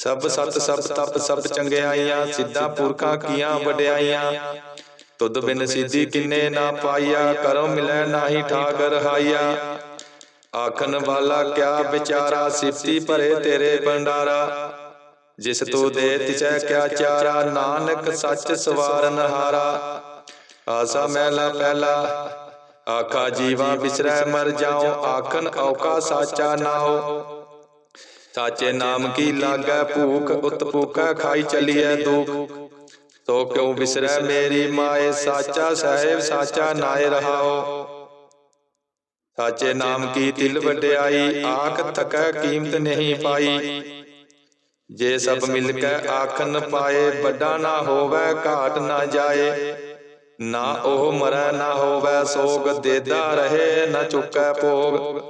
ਸਭ ਸਤ ਸਭ ਤਪ ਸਭ ਚੰਗਿਆਈਆਂ ਸਿੱਧਾ ਪੁਰਖਾਂ ਕੀਆਂ ਵਡਿਆਈਆਂ। ਤੁਧ ਬਿਨ ਸਿੱਧੀ ਕਿੰਨੇ ਨਾ ਪਾਈਆ ਕਰੋ ਮਿਲੈ ਨਾਹੀ ਠਾਕ ਰਹਾਈਆ ਆਖਣ ਵਾਲਾ ਕਿਆ ਵਿਚਾਰਾ ਸਿਫਤੀ ਭਰੇ ਤੇਰੇ ਭੰਡਾਰਾ। ਜਿਸ ਤੂੰ ਦੇ ਤਿਸੈ ਕਿਆ ਚਾਰਾ ਨਾਨਕ ਸੱਚ ਸਵਾਰਨ ਹਾਰਾ ਆਸਾ ਮਹਿਲਾ ਪਹਿਲਾ ਆਖਾ ਜੀਵਾ ਬਿਸਰੈ ਮਰ ਜਾਉ। ਆਖਨ ਔਕਾ ਸਾਚਾ ਨਾਉ। ਸਾਚੇ ਨਾਮ ਕੀ ਲਾਗੈ ਭੂਖ, ਉਤ ਭੂਖੈ ਖਾਈ ਚਲੀਐ ਦੁਖ। ਤੋ ਕਿਉ ਬਿਸਰੈ ਮੇਰੀ ਮਾਏ, ਸਾਚਾ ਸਾਹਿਬ, ਸਾਚਾ ਨਾਏ ਰਹਾਓ। ਸਾਚੇ ਨਾਮ ਕੀ ਤਿਲ ਵਡਿਆਈ, ਆਖ ਥਕੈ ਕੀਮਤ ਨਹੀਂ ਪਾਈ। ਜੇ ਸਭ ਮਿਲ ਕੇ ਆਖਨ ਪਾਏ, ਵੱਡਾ ਨਾ ਹੋਵੇ, ਘਾਟ ਨਾ ਜਾਏ। ਨਾ ਉਹ ਮਰੈ, ਨਾ ਹੋਵੇ, ਸੋਗ ਦੇਦਾ ਰਹੇ, ਨਾ ਚੁੱਕੈ ਭੋਗ।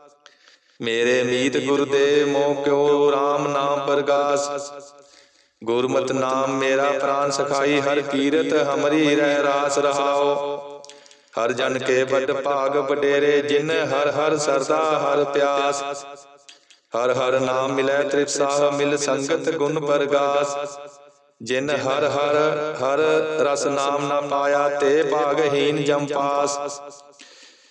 ਮੇਰੇ ਮੀਤ ਗੁਰ ਦੇ ਮੋਹ ਕਿਉ RAM ਨਾਮ ਪਰਗਾਸ ਗੁਰਮਤਿ ਨਾਮ ਮੇਰਾ ਪ੍ਰਾਨ ਸਖਾਈ ਹਰ ਕੀਰਤ ਹਮਰੀ ਰਹਿ ਰਾਸ ਰਹਾਓ ਹਰ ਜਨ ਕੇ ਵੱਡ ਭਾਗ ਵਡੇਰੇ ਜਿਨ ਹਰ ਹਰ ਸਰਦਾ ਹਰ ਪਿਆਸ ਹਰ ਹਰ ਨਾਮ ਮਿਲੈ ਤ੍ਰਿਪਸਾਹ ਮਿਲ ਸੰਗਤ ਗੁਣ ਪਰਗਾਸ ਜਿਨ ਹਰ ਹਰ ਹਰ ਰਸ ਨਾਮ ਨਾ ਪਾਇਆ ਤੇ ਭਾਗਹੀਨ ਜਮ ਪਾਸ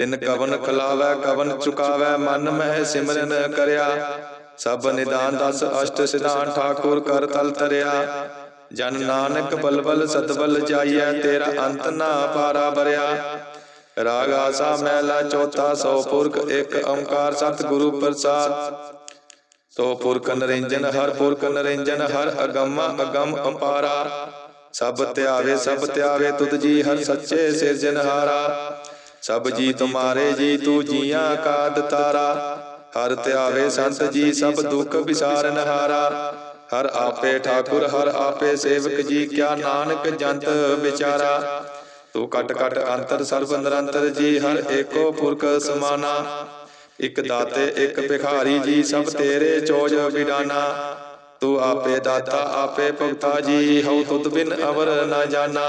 ਤਿਨ ਕਵਨ ਖਲਾਵੈ ਕਵਨ ਚੁਕਾਵੈ ਮਨ ਮਹਿ ਸਿਮਰਨ ਕਰਿਆ। ਸਭ ਨਿਦਾਨ ਦਸ ਅਸ਼ਟ ਸਿਧਾਨ ਠਾਕੁਰ ਕਰ ਤਲ ਤਰਿਆ। ਜਨ ਨਾਨਕ ਬਲਬਲ ਸਤਬਲ ਜਾਈਐ ਤੇਰਾ ਅੰਤ ਨਾ ਪਾਰਾ ਬਰਿਆ ਰਾਗ ਆਸਾ ਮਹਿਲਾ ਚੌਥਾ ਸੋ ਪੁਰਖ ਇੱਕ ਓੰਕਾਰ ਸਤਿਗੁਰੂ ਪ੍ਰਸਾਦ। ਸੋ ਪੁਰਖ ਨਰਿੰਜਨ ਹਰ ਪੁਰਖ ਨਰਿੰਜਨ ਹਰ ਅਗੰਮਾ ਅਗੰਮ ਅਪਾਰਾ। ਸਭ ਧਿਆਵੇ ਸਭ ਧਿਆਵੇ ਤੁਧ ਜੀ ਹਰ ਸੱਚੇ ਸਿਰਜਨਹਾਰਾ ਸਭ ਜੀ ਤੁਮਾਰੇ ਜੀ ਤੂੰ ਜੀਆਂ ਕਾ ਦਤਾਰਾ ਹਰ ਧਿਆਵੇ ਸੰਤ ਜੀ ਸਭ ਦੁੱਖ ਵਿਸਾਰਨ ਹਾਰਾ ਹਰ ਆਪੇ ਠਾਕੁਰ ਹਰ ਆਪੇ ਸੇਵਕ ਜੀ ਕਿਆ ਨਾਨਕ ਜੰਤ ਵਿਚਾਰਾ। ਤੂੰ ਕਟ ਕਟ ਅੰਤਰ ਸਰਬ ਨਿਰੰਤਰ ਜੀ ਹਰ ਏਕੋ ਪੁਰਖ ਸਮਾਨਾ। ਇਕ ਦਾਤੇ ਇਕ ਭਿਖਾਰੀ ਜੀ ਸਭ ਤੇਰੇ ਚੋਜ ਵਿਡਾਨਾ ਤੂੰ ਆਪੇ ਦਾਤਾ ਆਪੇ ਭਗਤਾ ਜੀ ਹਉ ਤੁਧ ਬਿਨ ਅਵਰ ਨਾ ਜਾਣਾ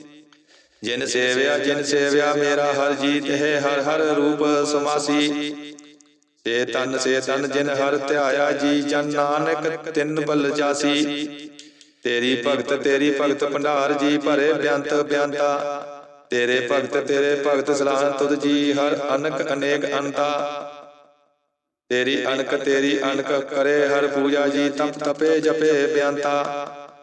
ਜਿਨ ਸੇਵਿਆ ਜਿਨ ਸੇਵਿਆ ਮੇਰਾ ਹਰ ਜੀਤ ਹੈ ਹਰ ਹਰ ਰੂਪ ਸਮਾਸੀ। ਸੇ ਤਨ ਸੇ ਤਨ ਜਿਨ ਹਰ ਧਿਆਇਆ ਜੀ ਜਨ ਨਾਨਕ ਤਿਨ ਬਲ ਜਾਸੀ। ਤੇਰੀ ਭਗਤ ਤੇਰੀ ਭਗਤ ਭੰਡਾਰ ਜੀ ਭਰੇ ਬਿਆੰਤ ਬਿਆੰਤਾ ਤੇਰੇ ਭਗਤ ਤੇਰੇ ਭਗਤ ਸਲਾਹ ਤੁਧ ਜੀ ਹਰ ਅਨਕ ਅਨੇਕ ਅੰਤਾ। ਤੇਰੀ ਅਨਕ ਤੇਰੀ ਅਨਕ ਕਰੇ ਹਰ ਪੂਜਾ ਜੀ ਤਪ ਤਪੇ ਜਪੇ ਬਿਆੰਤਾ।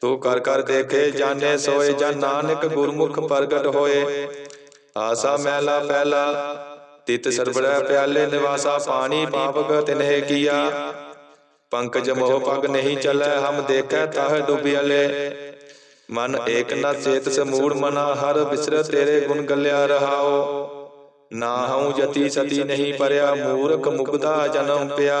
ਤੂੰ ਕਰ ਕਰ ਦੇਖੇ ਜਾਣੇ ਸੋਏ ਜਨ ਨਾਨਕ ਗੁਰਮੁਖ ਪ੍ਰਗਟ ਹੋਏ। ਆਸਾ ਮਹਿਲਾ ਪਹਿਲਾ ਤਿਤ ਸਰਬੜੈ ਪਿਆਲੇ ਨਿਵਾਸਾ ਪਾਣੀ ਪਾਪਕ ਤਿਨਹਿ ਕੀਆ। ਪੰਕਜ ਮੋਹ ਪਗ ਨਹੀਂ ਚੱਲੈ ਹਮ ਦੇਖੈ ਤਾਹ ਡੁੱਬਿਆਲੇ ਮਨ ਏਕ ਨ ਚੇਤ ਸਮੂੜ ਮਨਾ ਹਰ ਵਿਸਰ ਤੇਰੇ ਗੁਣ ਗੱਲਿਆ ਰਹਾਓ। ਨਾ ਹਉ ਜਤੀ ਸਤੀ ਨਹੀਂ ਪਰਿਆ ਮੂਰਖ ਮੁਗਦਾ ਜਨਮ ਪਿਆ।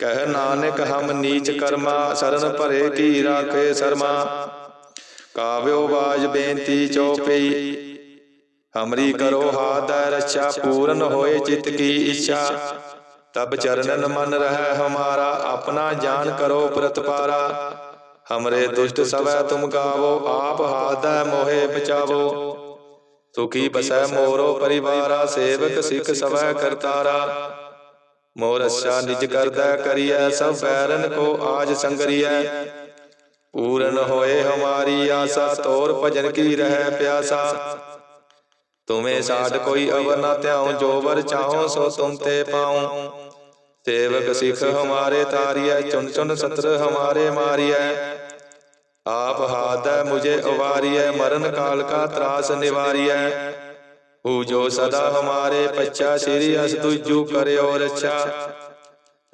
ਕਹਿ ਨਾਨਕ, ਹਮ ਨੀਚ ਕਰਮਾ, ਸਰਨ ਭਰੇ ਕੀ ਰਾਖੇ ਸਰਮਾ। ਕਾਵਿਓ ਬਾਜ ਬੇਨਤੀ ਚਉਪਈ ਹਮਰੀ ਕਰੋ ਹਾਦੈ ਰੱਛਾ, ਪੂਰਨ ਹੋਏ ਚਿਤ ਕੀ ਇੱਛਾ। ਤਬ ਚਰਨਨ ਮਨ ਰਹਿ ਹਮਾਰਾ, ਆਪਣਾ ਜਾਨ ਕਰੋ ਪ੍ਰਤਪਾਰਾ ਹਮਰੇ ਦੁਸ਼ਟ ਸਵੈ ਤੁਮ ਗਾਵੋ, ਆਪ ਹਾਦੈ ਮੋਹਿ ਬਚਾਵੋ। ਸੁਖੀ ਬਸੈ ਮੋਰੋ ਪਰਿਵਾਰਾ, ਸੇਵਕ ਸਿੱਖ ਸਵੈ ਕਰਤਾਰਾ। ਮੋਰ ਅੱਛਾ ਨਿਜ ਕਰਦਾ ਕਰੀਐ ਸਭ ਬੈਰਨ ਕੋ ਆਜ ਸੰਗਰੀਐ। ਪੂਰਨ ਹੋਏ ਹਮਾਰੀ ਆਸਾ ਤੋਰ ਭਜਨ ਕੀ ਰਹਿ ਪਿਆਸਾ। ਤੁਮੇ ਸਾਡ ਕੋਈ ਅਵਰ ਨਾ ਧਿਆਉ ਜੋ ਵਰ ਚਾਹੋ ਸੋ ਤੁਮ ਤੇ ਪਾਉ। ਸੇਵਕ ਸਿੱਖ ਹਮਾਰੇ ਤਾਰੀਐ ਚੁਨ ਚੁਨ ਸਤਰ ਹਮਾਰੇ ਮਾਰੀਐ। ਆਪ ਹਾਦੈ ਮੁਝੇ ਉਵਾਰੀਐ ਮਰਨ ਕਾਲ ਕਾ ਤਰਾਸ ਨਿਵਾਰੀਐ। ਹੂ ਜੋ ਸਦਾ ਹਮਾਰੇ ਪੱਛਾ ਸ੍ਰੀ ਅਸ ਤੁਜੂ ਕਰਿਓ ਰੱਛਾ।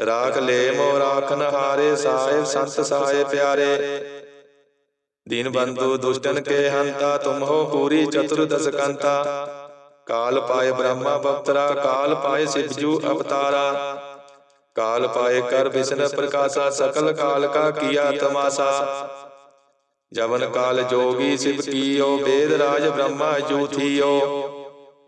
ਰਾਖ ਲੈ ਮੋ ਰਾਖਨ ਹਾਰੇ ਸਾਹਿਬ ਸੰਤ ਸਾਏ ਪਿਆਰੇ। ਦੀਨ ਬੰਧੂ ਦੁਸ਼ਟਨ ਕੇ ਹੰਤਾ, ਤੁਮ ਹੋ ਪੂਰੀ ਚਤੁਰਦਸ ਕੰਤਾ। ਕਾਲ ਪਾਏ ਬ੍ਰਹਮਾ ਬਪਤਰਾ, ਕਾਲ ਪਾਏ ਸਿਵਜੂ ਅਵਤਾਰਾ। ਕਾਲ ਪਾਏ ਕਰ ਵਿਸ਼ਨ ਪ੍ਰਕਾਸ਼ਾ, ਸਕਲ ਕਾਲ ਕਾ ਕੀਆ ਤਮਾਸਾ। ਜਵਨ ਕਾਲ ਜੋਗੀ ਸਿਵ ਕੀਓ ਵੇਦ ਰਾਜ ਬ੍ਰਹਮਾ ਜੂਥੀਓ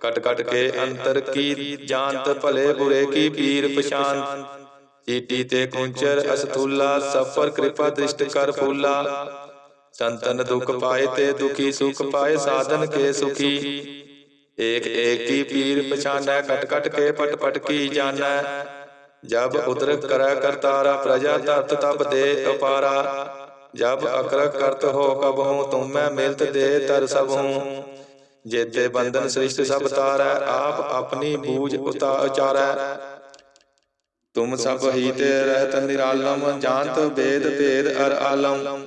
ਕਟ ਕਟ ਕੇ ਅੰਤਰ ਕੀ ਜਾਣਤ ਭਲੇ ਬੁਰੇ ਕੀ ਪੀਰ ਪਛਾਨ ਚੀਟੀ ਤੇ ਕੁੰਚਰ ਅਸਤੂਲਾ ਸਭ ਕਿਰਪਾ ਦ੍ਰਿਸ਼ਟ ਕਰ ਫੂਲਾ। ਸੰਤਨ ਦੁਖ ਪਾਏ ਤੇ ਦੁਖੀ ਸੁਖ ਪਾਏ, ਸਾਧਨ ਕੇ ਸੁਖੀ। ਏਕ ਏਕ ਕੀ ਪੀਰ ਪਛਾਨੈ ਕਟ ਕਟ ਕੇ ਪਟ ਪਟ ਕੀ ਜਾਣੈ। ਜਬ ਉਦਰ ਕਰੈ ਕਰਤਾਰਾ ਪ੍ਰਜਾ ਧਰਤ ਤਬ ਦੇ ਅਪਾਰਾ ਜਬ ਅਕਰ ਕਰਤ ਹੋ ਕਬ ਹੂੰ, ਤੁਮ ਮੈਂ ਮਿਲਤ ਦੇ ਤਰ ਸਭ ਹੂੰ। ਜੇਤੇ ਬੰਧਨ ਸ੍ਰਿਸ਼ਟ ਸਭ ਤਾਰੈ ਆਪ ਆਪਣੀ ਬੂਝ ਉਤਾ ਉਚਾਰੈ। ਤੁਮ ਸਭ ਹੀ ਤੇ ਰਹਿਤ ਨਿਰਾਲਮ ਜਾਣਤ ਵੇਦ ਭੇਦ ਅਰ ਆਲਮ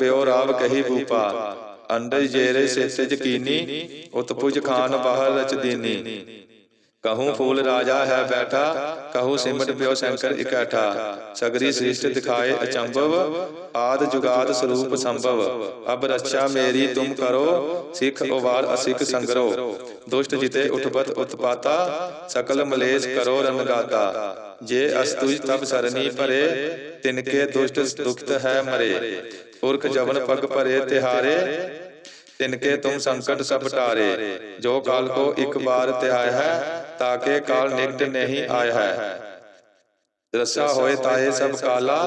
ਪਿਓ ਰਾਵ ਕਹੀ ਭੂਪਾ ਅੰਡਜ ਜੇਰੇ ਸੇਤੇ ਜਕੀਨੀ ਉਤਪੁਜ ਖਾਨ ਬਾਹਰ ਰਚ ਦੀਨੀ ਕਹੂੰ ਫੂਲ ਰਾਜਾ ਹੈ ਬੈਠਾ ਕਹੂੰ ਸਿਮਟ ਪਿਓ ਸ਼ੰਕਰ ਇਕੱਠਾ ਸਗਰੀ ਸ੍ਰਿਸ਼ਟ ਦਿਖਾਏ ਅਚੰਭਵ ਆਦ ਜੁਗਾਦ ਸਰੂਪ ਸੰਭਵ। ਅਬ ਰੱਛਾ ਮੇਰੀ ਤੁਮ ਕਰੋ ਸਿੱਖ ਉਵਾਰ ਅਸਿੱਖ ਸੰਗਰੋ। ਦੁਸ਼ਟ ਜਿਤੇ ਉਠਬਤ ਉਤਪਾਤਾ ਸਕਲ ਮਲੇਸ਼ ਕਰੋ ਰਨਗਾਤਾ ਜੇ ਅਸਤੁਜ ਤਬ ਸਰਨੀ ਭਰੇ ਤਿਨਕੇ ਦੁਸ਼ਟ ਦੁਖਤ ਹੈ ਮਰੇ। ਪੁਰਖ ਜਵਨ ਪਗ ਭਰੇ ਤਿਹਾਰੇ ਤਿਨਕੇ ਤੁਮ ਸੰਕਟ ਸਭ ਟਾਰੇ। ਜੋ ਕਾਲ ਕੋ ਇੱਕ ਬਾਰ ਤਿਹਾਇ ਹੈ ਤਾਕੇ ਕਾਲ ਨਿਕਟ ਨਹੀਂ ਆਇਆ ਹੈ। ਰਸਾ ਹੋਏ ਤਾਏ ਸਭ ਕਾਲਾ,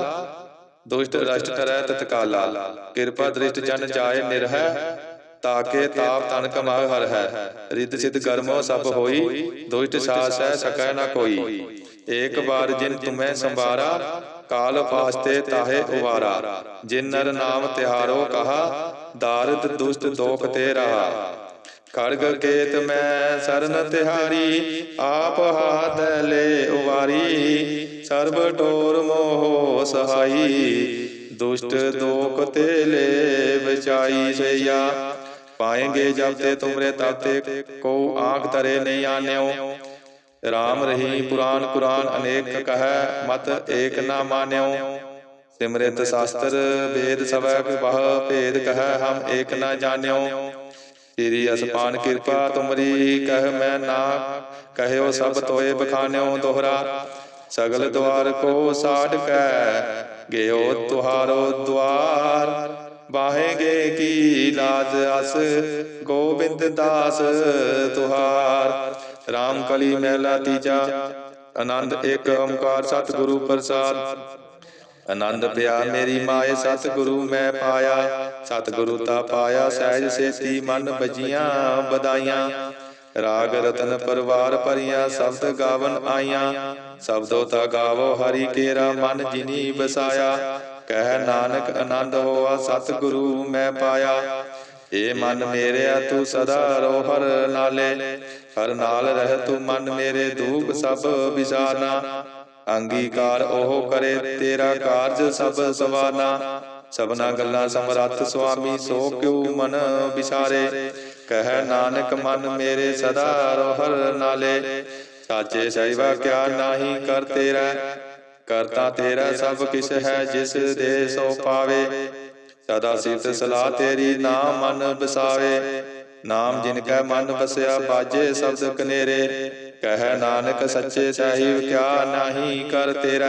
ਦੁਸ਼ਟ ਰਸ਼ਟ ਕਰੈ ਤਤਕਾਲਾ ਕਿਰਪਾ ਦ੍ਰਿਸ਼ਟ ਜਨ ਜਾਏ ਨਿਰਹਿ ਤਾਕੇ ਤਾਪ ਤਨ ਕਮਾਇ ਹਰ ਹੈ। ਰਿੱਧ ਸਿਧ ਕਰਮੋ ਸਭ ਹੋਈ, ਦੁਸ਼ਟ ਸਾਸ ਹੈ ਸਕੈ ਨਾ ਕੋਈ। ਏਕ ਬਾਰ ਜਿਨ ਤੁਮੈ ਸੰਭਾਰਾ ਕਾਲ ਫਾਸਤੇ ਤਾਹੇ ਉਵਾਰਾ। ਜਿਨ ਨਰ ਨਾਮ ਤਿਹਾਰੋ ਕਹਾ, ਦਾਰਦ ਦੁਸ਼ਟ ਦੋਖ ਤੇ ਰਹਾ। ਖੜਗ ਕੇਤ ਮੈਂ ਸਰਨ ਤਿਹਾਰੀ, ਆਪ ਹਾਥ ਲੈ ਉਵਾਰੀ। ਸਰਬ ਟੋਰ ਮੋਹ ਸਹਾਈ, ਦੁਸ਼ਟ ਦੋਖ ਤੇ ਲੈ ਵਿਚਾਈ ਸਈਆ। ਪਾਏਂਗੇ ਜਬ ਤੇ ਤੁਮਰੇ ਤਬ ਤੇ ਕੋ ਆਖ ਤਰੇ ਨਹੀਂ ਆਨਿਓ। ਰਾਮ ਰਹੀ ਪੁਰਾਨ ਕੁਰਾਨ ਅਨੇਕ ਕਹੈ, ਮਤ ਏਕ ਨਾ ਮਾਨਿਓ। ਸਿਮਰਿਤ ਸ਼ਾਸਤਰ ਵੇਦ ਸਵੈ ਵਿਵਾਹ, ਭੇਦ ਕਹੈ, ਹਮ ਏਕ ਨਾ ਜਾਣਿਓ। ਤੇਰੀ ਅਸਪਾਨ ਕਿਰਪਾ ਤੁਮਰੀ ਕਹਿ ਮੈਂ ਨਾ ਕਹਿਓ ਸਭ ਤੋਏ ਬਖਾਨਿਓ ਦੋਹਰਾ। ਸਗਲ ਦਵਾਰ ਕੋ ਸਾੜ ਕੈ ਗਿਓ ਤੁਹਾਰੋ ਦਵਾਰ ਬਾਹੇਗੇ ਕੀ ਲਾਜ ਅਸ? ਗੋਬਿੰਦ ਦਾਸ ਤੁਹਾਰ। RAM ਕਲੀ ਮਹਿਲਾ ਤੀਜਾ। ਆਨੰਦ ਇੱਕ ਓੰਕਾਰ ਸਤਿਗੁਰੂ ਪ੍ਰਸਾਦ। ਆਨੰਦ ਪਿਆ ਮੇਰੀ ਮਾਏ ਸਤਿਗੁਰੂ ਮੈਂ ਪਾਇਆ। ਸਤਿਗੁਰੂ ਤਾ ਪਾਇਆ ਸਹਿਜ ਸੇਤੀ ਮਨ ਬਜੀਆਂ ਬਦਾਈਆਂ ਰਾਗ ਰਤਨ ਪਰਵਾਰ ਭਰੀਆਂ ਸ਼ਬਦ ਗਾਵਨ ਆਈਆਂ। ਸ਼ਬਦੋ ਤਾ ਗਾਵੋ ਹਰੀ ਕੇਰਾ ਮਨ ਜਿਨੀ ਬਸਾਇਆ ਕਹਿ ਨਾਨਕ ਆਨੰਦ ਹੋਆ ਸਤਿਗੁਰੂ ਮੈਂ ਪਾਇਆ। ਏ ਮਨ ਮੇਰਿਆ ਤੂੰ ਸਦਾ ਰੋ ਹਰ ਨਾਲੇ ਹਰ ਨਾਲ ਰਹਿ ਤੂੰ ਮਨ ਮੇਰੇ ਦੂਖ ਸਭ ਵਿਸਾਰਨਾ। ਅੰਗੀਕਾਰ ਉਹ ਕਰੇ, ਤੇਰਾ ਕਾਰਜ ਸਭ ਸਵਾਨਾ। ਸਭਨਾ ਗੱਲਾਂ ਸਮਰੱਥ ਸੁਆਮੀ, ਸੋ ਕਿਉ ਮਨ ਵਿਸਾਰੇ ਕਹਿ ਨਾਨਕ ਮਨ ਮੇਰੇ ਸਦਾ ਰੋ ਹਰ ਨਾਲੇ। ਸਾਚੇ ਸਹਿਵਾ ਕਿਆ ਨਾਹੀ ਕਰ ਤੇਰਾ? ਕਰਤਾ ਤੇਰਾ ਸਭ ਕਿਛ ਹੈ, ਜਿਸ ਦੇ ਸੋ ਪਾਵੇ। ਸਦਾ ਸਿਫਤ ਸਲਾਹ ਤੇਰੀ ਨਾਮ ਮਨ ਬਸਾਵੇ। ਨਾਮ ਜਿਨ ਕੈ ਮਨ ਬਸਿਆ, ਬਾਜੇ ਸ਼ਬਦ ਕਨੇਰੇ। ਕਹਿ ਨਾਨਕ ਸੱਚੇ ਸਾਹਿਬ ਕਿਆ ਨਾਹੀ ਕਰ ਤੇਰਾ।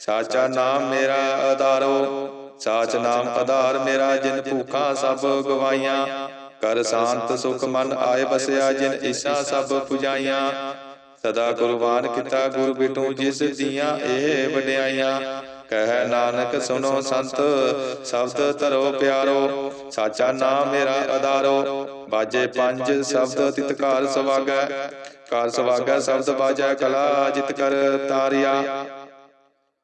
ਸਾਚਾ ਨਾਮ ਮੇਰਾ ਆਧਾਰੋ, ਸਾਚ ਨਾਮ ਆਧਾਰ ਮੇਰਾ ਜਿਨ ਭੂਖਾਂ ਸਭ ਗਵਾਈਆਂ। ਕਰ ਸ਼ਾਂਤ ਸੁਖ ਮਨ ਆਏ ਬਸਿਆ ਜਿਨ ਇਸਾ ਸਭ ਪੁਜਾਈਆਂ। ਸਦਾ ਕੁਰਬਾਨ ਕੀਤਾ ਗੁਰ ਬਿਟੂ ਜਿਸ ਦੀਆਂ ਇਹ ਵਡਿਆਈਆਂ। ਕਹਿ ਨਾਨਕ ਸੁਨੋ ਸੰਤ, ਸ਼ਬਦ ਧਰੋ ਪਿਆਰੋ। ਸਾਚਾ ਨਾਮ ਮੇਰਾ ਆਧਾਰੋ, ਬਾਜੇ ਪੰਜ ਸ਼ਬਦ ਤਿਤਕਾਰ ਸਵਾਗੈ। ਕਾਰ ਸਵਾਗੈ ਸ਼ਬਦ ਬਾਜੈ ਕਲਾ ਜਿਤ ਕਰ ਤਾਰਿਆ।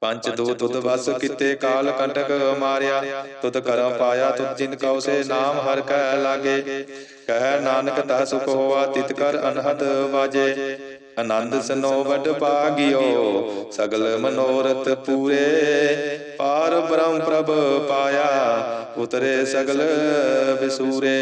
ਪੰਚ ਦੋ ਤੁਧ ਵਸ ਕਿਤੇ ਕਾਲ ਕੰਟਕ ਮਾਰਿਆ। ਤੁਧ ਕਰਮ ਪਾਇਆ ਤੁਧ ਜਿਨ ਕਉ ਸੇ ਨਾਮ ਹਰ ਕੈ ਲਾਗੇ। ਕਹਿ ਨਾਨਕ ਤਾ ਸੁਖ ਹੋਆ ਤਿਤ ਕਰ ਅਨਹਦ ਵਾਜੇ। ਆਨੰਦ ਸਨੋ ਵਡ ਭਾਗਿਓ ਸਗਲ ਮਨੋਰਥ ਪੂਰੇ। ਪਾਰ। ਬ੍ਰਹਮ ਪ੍ਰਭ ਪਾਇਆ। ਉਤਰੇ ਸਗਲ ਵਿਸੂਰੇ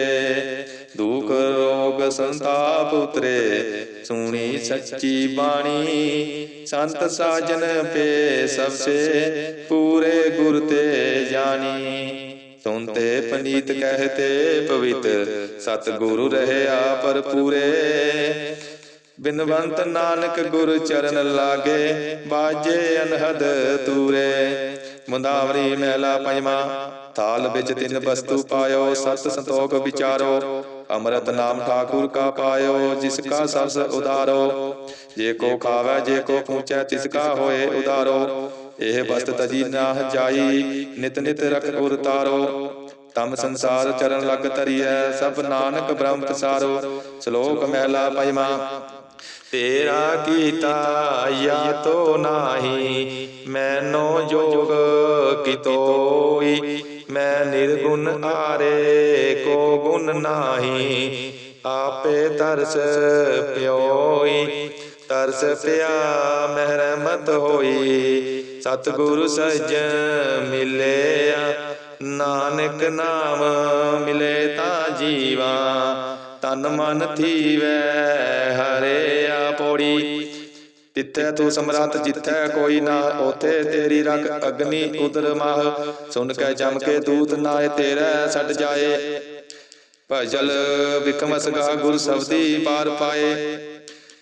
ਦੁਖ ਰੋਗ ਸੰਤਾਪ ਉਤਰੇ। ਸੁਣੀ ਸੱਚੀ ਬਾਣੀ, ਸੰਤ ਸਾਜਨ ਪੇ ਸਭ ਸੇ ਪੂਰੇ ਗੁਰ ਤੇ ਜਾਣੀ। ਸੁਨਤੇ ਪਨੀਤ ਕਹਤੇ ਪਵਿੱਤ ਸਤ ਗੁਰੂ ਰਹਿਆ ਪਰ ਪੂਰੇ ਬਿਨਵੰਤ ਨਾਨਕ ਗੁਰ ਚਰਨ ਲਾਗੇ, ਬਾਜੇ ਅਨਹਦ ਤੂਰੇ। ਮੁੰਦਾਵਰੀ ਮਹਿਲਾ ਪੰਜਵਾ, ਥਾਲ ਵਿੱਚ ਤਿੰਨ ਵਸਤੂ ਪਾਇਓ, ਸਤ ਸੰਤੋਖ ਵਿਚਾਰੋ। ਅੰਮ੍ਰਿਤ ਨਾਮ ਠਾਕੁਰ ਕਾ ਪਾਇਓ, ਜਿਸ ਕਾ ਸਬਸ ਉਦਾਰੋ ਜੇ ਕੋ ਖਾਵੇ ਜੇ ਕੋ ਪੂਛੈ ਤਿਸ ਕਾ ਇਹ ਵਸਤ ਤਜੀ ਨਾ ਜਾਈ, ਨਿਤ ਨਿਤ ਰਖ ਉਰ ਤਮ ਸੰਸਾਰ ਚਰਨ ਲਗ ਤਰੀਐ ਸਭ ਨਾਨਕ ਬ੍ਰਹਮ ਪਸਾਰੋ। ਸ਼ਲੋਕ ਮਹਿਲਾ ਪੰਜਵਾ ਤੇਰਾ ਕੀਤਾ ਯਾ ਤੋ ਨਾਹੀ, ਮੈਨੋ ਜੋਗ ਕਿਤੋਈ। ਮੈਂ ਨਿਰਗੁਣ ਆਰੇ ਕੋ ਗੁਣ ਨਾਹੀ, ਆਪੇ ਤਰਸ ਪਿਓਈ। ਤਰਸ ਪਿਆ, ਮਹਿਰਮਤ ਹੋਈ, ਸਤਿਗੁਰੂ ਸਜਣ ਮਿਲਿਆ। ਨਾਨਕ ਨਾਮ ਮਿਲੇ ਤਾਂ ਜੀਵਾ, ਤਨ ਮਨ ਥੀਵੈ ਹਰੇ ਆ ਪੋੜੀ। ਤਿੱਥੈ ਤੂੰ ਸਮਰੱਥ ਜਿੱਥੈ ਕੋਈ ਨਾ, ਉਥੇ ਤੇਰੀ ਰਖ ਅਗਨੀ ਉਦਰ ਮਾਹ। ਸੁਨ ਕੇ ਜਮ ਕੇ ਦੂਤ ਨਾਏ, ਤੇਰਾ ਛੱਡ ਜਾਏ। ਭਜਲ ਵਿਕਮ ਸਗਾ ਗੁਰ ਸਬਦੀ ਪਾਰ ਪਾਏ।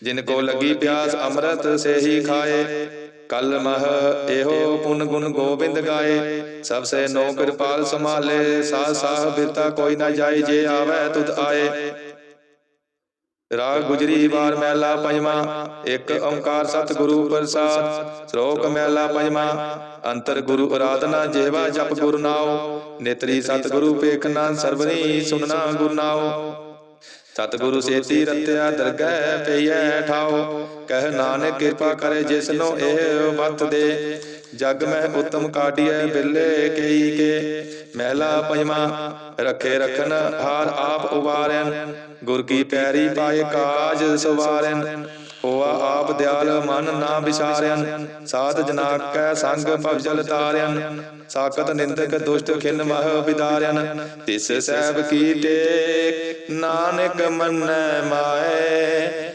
ਜਿਨ ਕੋ ਲੱਗੀ ਪਿਆਸ ਅੰਮ੍ਰਿਤ ਸੇ ਹੀ ਖਾਏ। ਕਲ ਮਹ ਇਹੋ ਪੁਨ ਗੁਣ ਗੋਬਿੰਦ ਗਾਏ। ਸਭ ਸੇ ਨੋ ਕਿਰਪਾਲ ਸੰਭਾਲੇ, ਸਾਹ ਸਾਹ ਬਿਰਤਾ ਕੋਈ ਨਾ ਜਾਏ, ਜੇ ਆਵੇ ਤੁਧ ਆਏ। ਰਾਗ ਗੁਜਰੀ ਵਾਰ ਮਹਿਲਾ ਪੰਜਵਾ, ਇੱਕ ਓੰਕਾਰ ਸਤਿਗੁਰੂ ਪ੍ਰਸਾਦ, ਸ਼ਲੋਕ ਮਹਿਲਾ ਪੰਜਵਾ। ਅੰਤਰ ਗੁਰੂ ਅਰਾਧਨਾ ਜੇਵਾ ਜਪ ਗੁਰ ਨਾਉ, ਨੇਤਰੀ ਸਤਿਗੁਰੂ ਪੇਖਨਾ ਸਰਵਨੀ ਸੁਨਣਾ ਗੁਰ ਨਾਉ। ਸਤਿਗੁਰੂ ਸੇਤੀ ਰਤਿਆ ਦਰਗਹਿ ਪਈਐ ਠਾਉ, ਕਹਿ ਨਾਨਕ ਕਿਰਪਾ ਕਰੇ ਜਿਸਨੋ ਇਹ ਵਤ ਦੇ ਜਗ ਮੈਂ ਉਤਮ ਕਾਢੀਐ ਬਿੱਲੇ ਕਈ ਕੇ, ਮਹਿਲਾ ਪੰਜਵਾ, ਰਖੇ ਰਖਨ ਹਾਰ ਆਪ ਉਵਾਰੈਨ, ਗੁਰ ਕੀ ਪੈਰੀ ਪਾਏ ਕਾਜ ਸਵਾਰੈਨ, ਹੋਆ ਆਪ ਦਿਆਲ ਮਨ ਨਾ ਵਿਸਾਰਿਆਨ ਸਾਧ ਜਨਾ ਕੈ ਸੰਗ ਭਵਜਲ ਤਾਰਿਆਨ ਸਾਕਤ ਨਿੰਦਕ ਦੁਸ਼ਟ ਖਿਨ ਮਹ ਵਿਦਾਰਿਆਨ ਤਿਸ ਸਹਿਬ ਕੀ ਟੇਕ, ਨਾਨਕ ਮੰਨੈ ਮਾਏ